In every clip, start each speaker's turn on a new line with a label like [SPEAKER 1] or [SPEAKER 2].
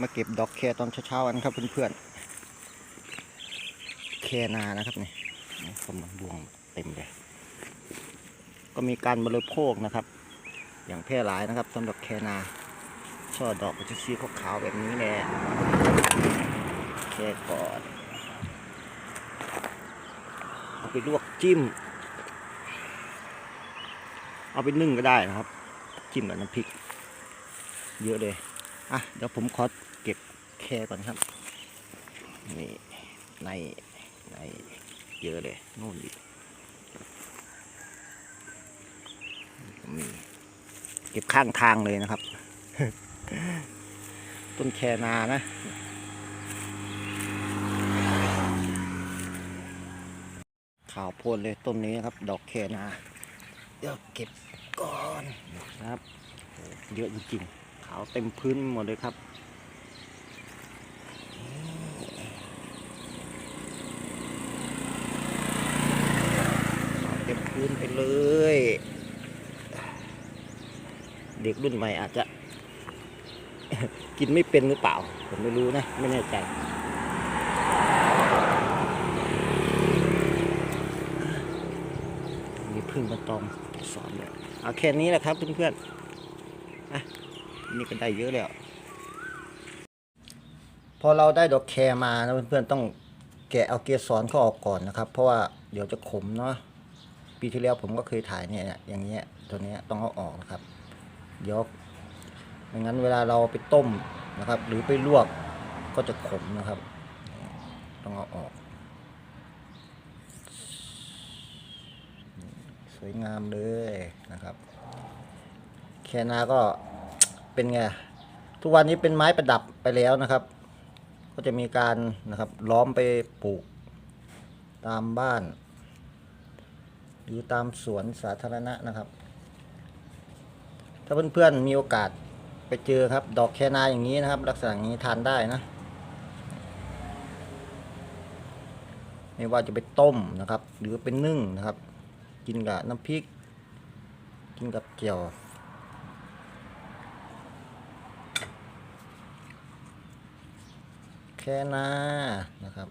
[SPEAKER 1] มาเก็บดอกแคตอนเช้าๆกันครับเพื่อนๆ แคนานะครับนี่นี่กำลังรวงเต็มเลย ก็มีการบริโภคนะครับ อย่างแพร่หลายนะครับสำหรับแคนาช่อดอกก็จะสีขาวๆแบบนี้แหละแค่ก่อนเอาไปลวกจิ้ม เอาไปนึ่งก็ได้นะครับ จิ้มกับน้ำพริก เยอะเลย อะ เดี๋ยวผมขอ ค่ก่อนครับ นี่ในในเยอะเลยนู่นอีกมีเก็บข้างทางเลยนะครับ ต้นแคนานะขาวโพลนเลยต้นนี้ครับ ดอกแคนาเดี๋ยวเก็บก่อนนะครับ เยอะจริงๆ ขาวเต็มพื้นหมดเลยครับ ขาวเต็มพื้นไปเลย เด็กรุ่นใหม่อาจจะ กินไม่เป็นหรือเปล่า ผมไม่รู้นะ ไม่แน่ใจมีพึ่งมาตอมสอนเลยเอาแค่นี้แหละครับเพื่อนๆอะนี่ก็ได้เยอะแล้ว พอเราได้ดอกแครมานะเพื่อนๆต้องแกะเอาเกสรเขาออกก่อนนะครับ เพราะว่าเดี๋ยวจะขมเนาะปีที่แล้วผมก็เคยถ่ายเนี่ยอย่างเงี้ยตัวเนี้ยต้องเอาออกนะครับ ยวไม่งั้นเวลาเราไปต้มนะครับ หรือไปลวกก็จะขมนะครับ ต้องเอาออก สวยงามเลยนะครับ แคนาก็เป็นไง ทุกวันนี้เป็นไม้ประดับไปแล้วนะครับ ก็จะมีการนะครับล้อมไปปลูกตามบ้าน หรือตามสวนสาธารณะนะครับ ถ้าเพื่อนๆมีโอกาสไปเจอครับ ดอกแคนาอย่างนี้นะครับ ลักษณะนี้ทานได้นะ ไม่ว่าจะไปต้มนะครับ หรือเป็นนึ่งนะครับ กินกับน้ำพริก กินกับเจียวแค่นานะครับ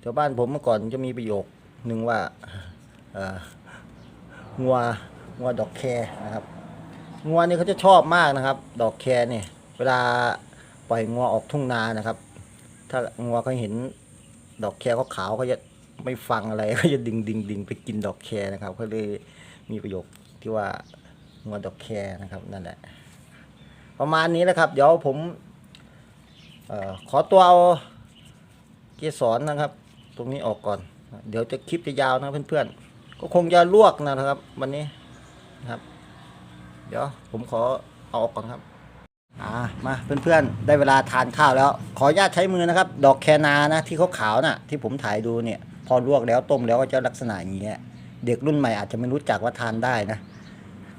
[SPEAKER 1] แถวบ้านผมเมื่อก่อนจะมีประโยคหนึ่งว่าเอ่องัว งัวดอกแคนะครับงัวนี่เขาจะชอบมากนะครับ ดอกแคเนี่ยเวลาปล่อยงัวออกทุ่งนานะครับ ถ้างัวเขาเห็นดอกแคเขาขาวเขาจะไม่ฟังอะไรเขาจะดิ่งดิ่งดิ่งไปกินดอกแคนะครับเขาเลยมีประโยคที่ว่างัวดอกแคนะครับนั่นแหละประมาณนี้นะครับ เดี๋ยวผมออขอตัวเอาเกสรนะครับ ตรงนี้ออกก่อน เดี๋ยวจะคลิปจะยาวนะเพื่อนๆก็คงจะลวกนะครับ วันนี้ นะครับ เดี๋ยวผมขอเอาออกก่อนครับอ่ามาเพื่อนๆ ได้เวลาทานข้าวแล้ว ขออนุญาตใช้มือนะครับ ดอกแคนานะที่เขาขาวๆน่ะ ที่ผมถ่ายดูเนี่ย พอลวกแล้วต้มแล้วก็จะลักษณะอย่างเงี้ยเด็กรุ่นใหม่อาจจะไม่รู้จักว่าทานได้นะ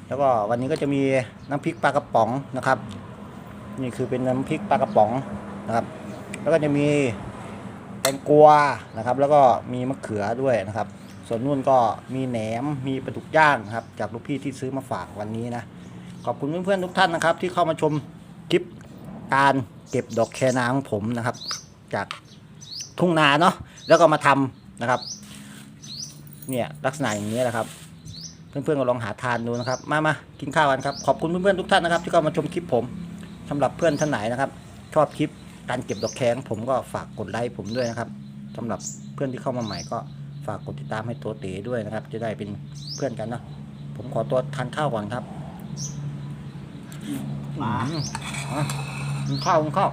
[SPEAKER 1] แล้วก็วันนี้ก็จะมีน้ำพริกปลากระป๋องนะครับ นี่คือเป็นน้ำพริกปลากระป๋องนะครับ แล้วก็จะมีแตงกวานะครับ แล้วก็มีมะเขือด้วยนะครับ ส่วนนู่นก็มีแหนมมีปลาดุกย่างครับ จากลูกพี่ที่ซื้อมาฝากวันนี้นะ ขอบคุณเพื่อนๆทุกท่านนะครับ ที่เข้ามาชมคลิปการเก็บดอกแคนาของผมนะครับ จากทุ่งนาเนาะแล้วก็มาทำนะครับ เนี่ยลักษณะอย่างนี้แหละครับ เพื่อนๆก็ลองหาทานดูนะครับ มามากินข้าวกันครับขอบคุณเพื่อนๆทุกท่านนะครับ ที่เข้ามาชมคลิปผมสำหรับเพื่อนท่านไหนนะครับ ชอบคลิปการเก็บดอกแคงผมก็ฝากกดไลค์ผมด้วยนะครับสำหรับเพื่อนที่เข้ามาใหม่ก็ ฝากกดติดตามให้ตัวเต๋ด้วยนะครับ จะได้เป็นเพื่อนกันเนาะผมขอตัวทานข้าวก่อนครับ
[SPEAKER 2] มา
[SPEAKER 1] อืมอะกินข้าวกินข้าว